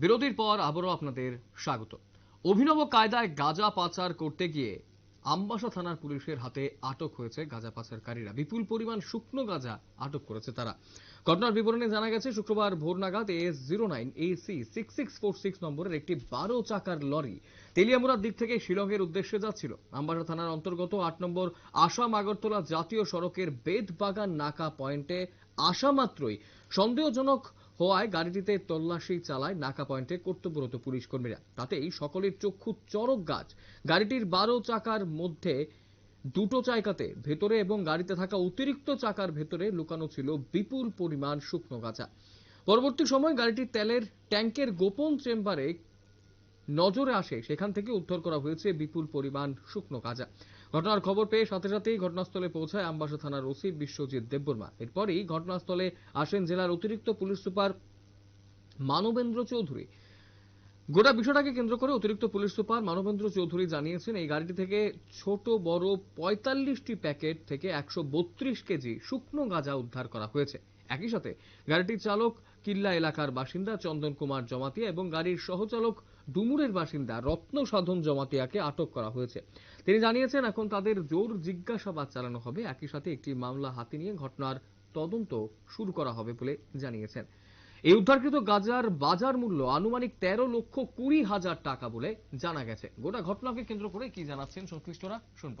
বিরতির পর আবারও আপনাদের স্বাগত। অভিনব কায়দায় গাঁজা পাচার করতে গিয়ে আমবাসা থানার পুলিশের হাতে আটক হয়েছে গাঁজা পাচারকারীরা। বিপুল পরিমাণ শুকনো গাঁজা আটক করেছে তারা। ঘটনার বিবরণে জানা গেছে, শুক্রবার ভোর নাগাদ S zero nine AC six six four six নম্বরের একটি বারো চাকার লরি তেলিয়ামুড়ার দিক থেকে শিলংয়ের উদ্দেশ্যে যাচ্ছিল। আমবাসা থানার অন্তর্গত আট নম্বর আসাম আগরতলা জাতীয় সড়কের বেদবাগান নাকা পয়েন্টে আসা মাত্রই সন্দেহজনক হওয়ায় গাড়িটিতে তল্লাশি চালায় নাকা পয়েন্টে কর্তব্যরত পুলিশ কর্মীরা। তাতেই সকলের চক্ষু চরক গাছ। গাড়িটির বারো চাকার মধ্যে দুটো জায়গাতে ভেতরে এবং গাড়িতে থাকা অতিরিক্ত চাকার ভেতরে লুকানো ছিল বিপুল পরিমাণ শুকনো গাছা পরবর্তী সময় গাড়িটির তেলের ট্যাঙ্কের গোপন চেম্বারে নজরে আসে। সেখান থেকে উদ্ধার করা হয়েছে বিপুল পরিমাণ শুকনো গাঁজা ঘটনার খবর পেয়ে সাথে সাথেই ঘটনাস্থলে পৌঁছায় আমবাসা থানার ওসি বিশ্বজিৎ দেববর্মা। এরপরই ঘটনাস্থলে আসেন জেলার অতিরিক্ত পুলিশ সুপার মানবেন্দ্র চৌধুরী। গোটা বিষয়টাকে কেন্দ্র করে অতিরিক্ত পুলিশ সুপার মানবেন্দ্র চৌধুরী জানিয়েছেন, এই গাড়িটি থেকে ছোট, বড় পঁয়তাল্লিশটি প্যাকেট থেকে একশো বত্রিশ কেজি শুকনো গাঁজা উদ্ধার করা হয়েছে। একই সাথে গাড়িটির চালক কিল্লা এলাকার বাসিন্দা চন্দন কুমার জমাতিয়া এবং গাড়ির সহচালক ডুমুরের বাসিন্দা রত্ন সাধন জমাতিয়াকে আটক করা হয়েছে। তিনি জানিয়েছেন, এখন তাদের জোর জিজ্ঞাসাবাদ চালানো হবে। একই সাথে একটি মামলা হাতে নিয়ে ঘটনার তদন্ত শুরু করা হবে বলে জানিয়েছেন। এই উদ্ধারকৃত গাজার বাজার মূল্য আনুমানিক তেরো লক্ষ কুড়ি হাজার টাকা বলে জানা গেছে। গোটা ঘটনাকে কেন্দ্র করে কি জানাচ্ছেন সংশ্লিষ্টরা, শুনব।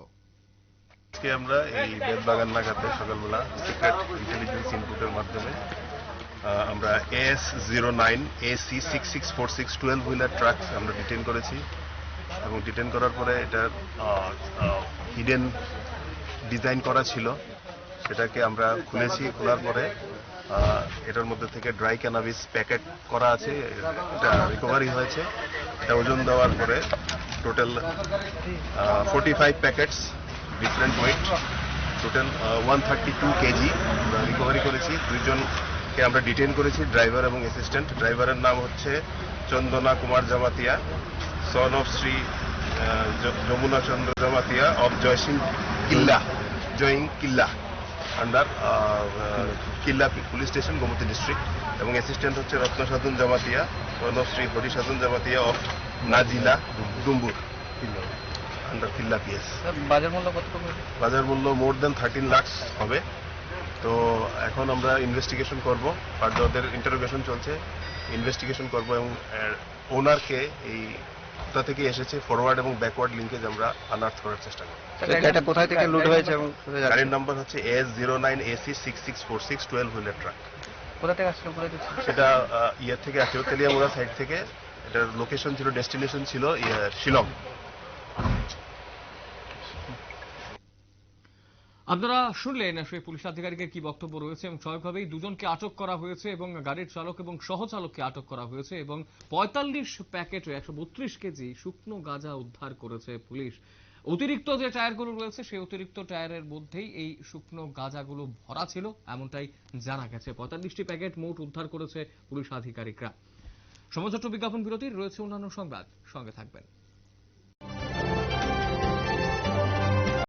আজকে আমরা এই বেদবাগান নাগাতে সকালবেলা সিক্রেট ইন্টেলিজেন্স ইনপুটের মাধ্যমে আমরা S zero nine AC six six four six twelve wheeler truck আমরা ডিটেন করেছি। এবং ডিটেন করার পরে এটা হিডেন ডিজাইন করা ছিল। সেটাকে আমরা খুলেছি, খোলার পরে এটার মধ্যে থেকে ড্রাই ক্যানাবিস প্যাকেট করা আছে, এটা রিকভারি হয়েছে। এটা ওজন দেওয়ার পরে total forty five packets different weight total one thirty two KG recovery করেছি। দুইজনকে আমরা ডিটেন করেছি ড্রাইভার এবং অ্যাসিস্ট্যান্ট ড্রাইভারের নাম হচ্ছে চন্দনা কুমার জামাতিয়া। সন অফ শ্রী য- Jamuna Chandra Jamatia of Jaisingh Killa জয়িং Killa under Killa police station Gomati district এবং অ্যাসিস্ট্যান্ট হচ্ছে Ratna Sadhan Jamatia son of Shri Hari Sadhan Jamatia of Najila Dumbur under Killa PS বাজার মূল্য কত বাজার মূল্য মোর দেন থার্টিন লাখস হবে। তো এখন আমরা ইনভেস্টিগেশন করব। ফার্দার ওদের ইন্টারোগেশন চলছে। ইনভেস্টিগেশন করব এবং ওনারকে এই কোথা থেকে এসেছে ফরওয়ার্ড এবং ব্যাকওয়ার্ড লিঙ্কেজ আমরা আনার্থ করার চেষ্টা করি এটা কোথা থেকে লুট হয়েছে এবং গাড়ির নাম্বার হচ্ছে S zero nine AC six six four six twelve wheeler truck কোথা থেকে আসছিল কোথা থেকে সেটা ইয়ে থেকে আসছিল তেলিয়ামুড়া সাইড থেকে। এটার লোকেশন ছিল ডেস্টিনেশন ছিল ইয়ে, শিলং। আপনারা শুনলেন সেই পুলিশ আধিকারিকের কি বক্তব্য রয়েছে এবং স্বাভাবিকভাবেই দুজনকে আটক করা হয়েছে এবং গাড়ির চালক এবং সহচালককে আটক করা হয়েছে এবং পঁয়তাল্লিশ প্যাকেটে একশো বত্রিশ কেজি শুকনো গাঁজা উদ্ধার করেছে পুলিশ। অতিরিক্ত যে টায়ারগুলো রয়েছে, সেই অতিরিক্ত টায়ারের মধ্যেই এই শুকনো গাঁজাগুলো ভরা ছিল, এমনটাই জানা গেছে। পঁয়তাল্লিশটি প্যাকেট মোট উদ্ধার করেছে পুলিশ আধিকারিকরা। সমাজত্ব বিজ্ঞাপন বিরতির রয়েছে অন্যান্য সংবাদ। সঙ্গে থাকবেন।